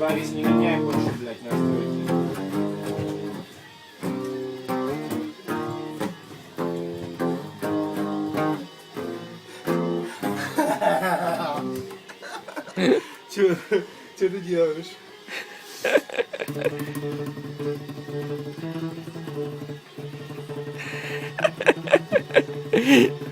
Борис, не меняй больше, блядь, настройки. Че, че ты делаешь?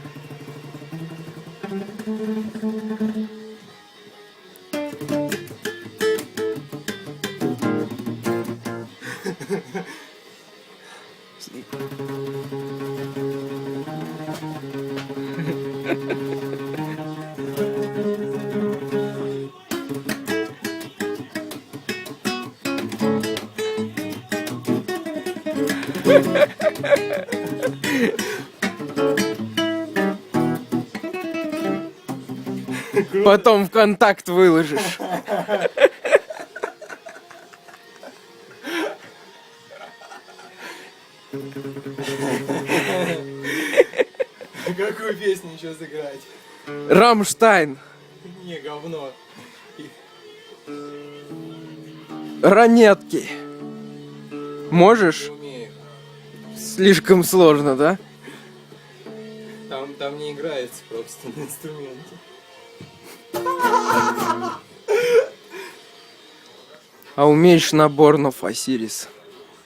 Потом в контакт выложишь. Какую песню еще сыграть? Рамштайн. Не, говно. Ранетки. Можешь? Не умею. Слишком сложно, да? Там, там не играется просто на инструменте. А умеешь набор на Фасирис?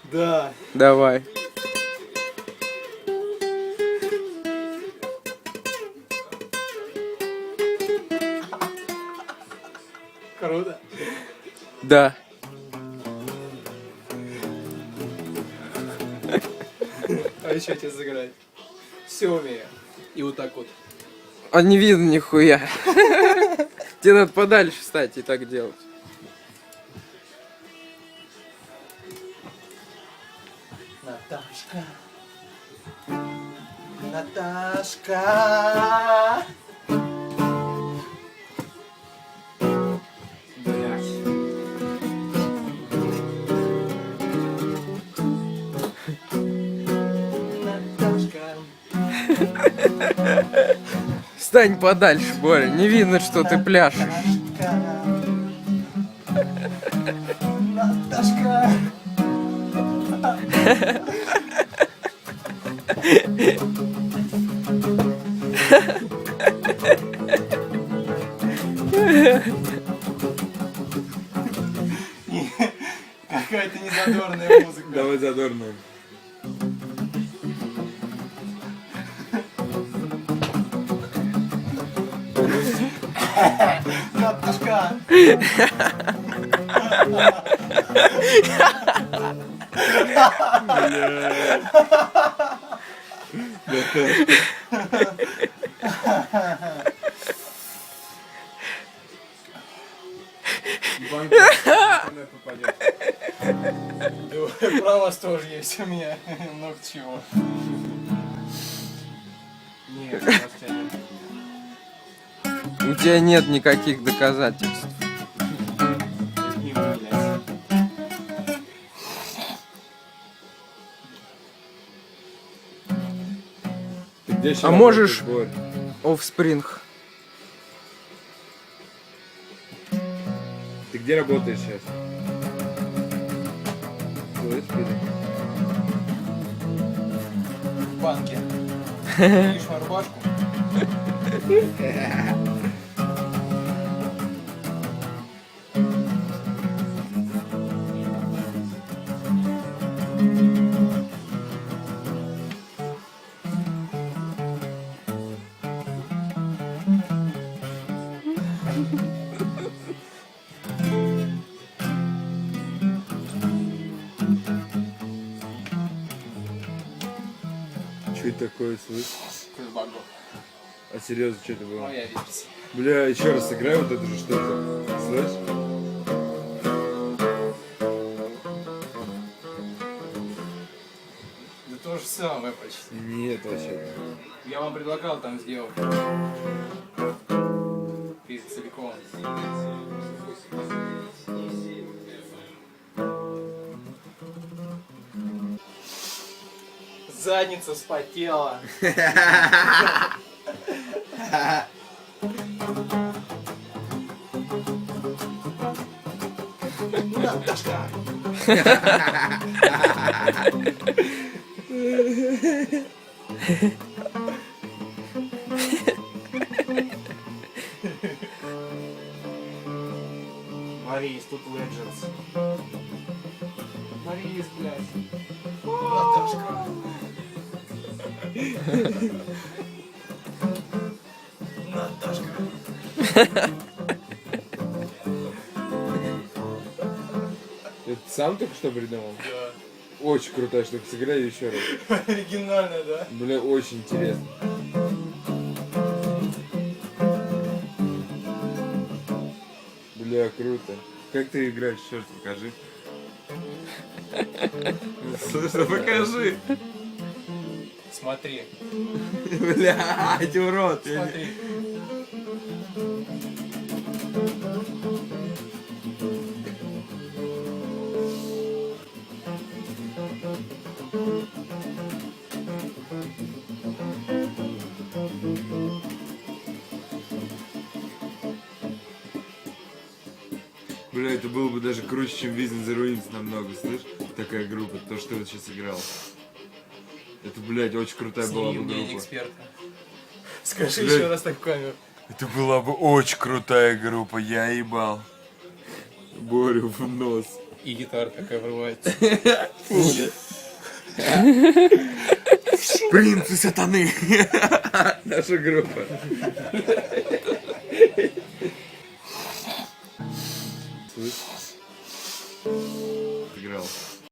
Да. Давай. Круто. Да. А еще тебе сыграть? Все умею. И вот так вот. А не видно нихуя. Тебе надо подальше встать и так делать. Наташка. Наташка. Встань подальше, Боря. Не видно, что ты пляшешь. Наташка. Какая-то незадорная музыка. Давай задорную. Про вас тоже есть у меня. Много чего. У тебя нет никаких доказательств. Где А можешь-? Офспринг. Ты где работаешь сейчас? В банке. Видишь мою рубашку? Это такое, слышь? А серьезно, что это было? Бля, еще раз сыграй вот это же, это? Слышь? Да то же самое почти. Нет, вообще. Я вам предлагал там сделать. Пиздец целиком. Задница вспотела. Марис, тут Legends. Наташка. Наташка. Это сам только что придумал? Да. Очень крутая штука, сыграй еще раз. Оригинально, да? Бля, очень интересно. Бля, круто. Как ты играешь? Раз покажи. Слушай, покажи. Смотри. Блядь, урод. Смотри. Бля, это было бы даже круче, чем Business the Ruins намного, слышь? Такая группа, то, что вот сейчас играл. Это, блядь, очень крутая была бы Сними группа. эксперта. Скажи Блядь. еще раз так в камеру. Это была бы очень крутая группа, я ебал. Борю в нос. И гитара такая врывается. Принцы сатаны. Наша группа.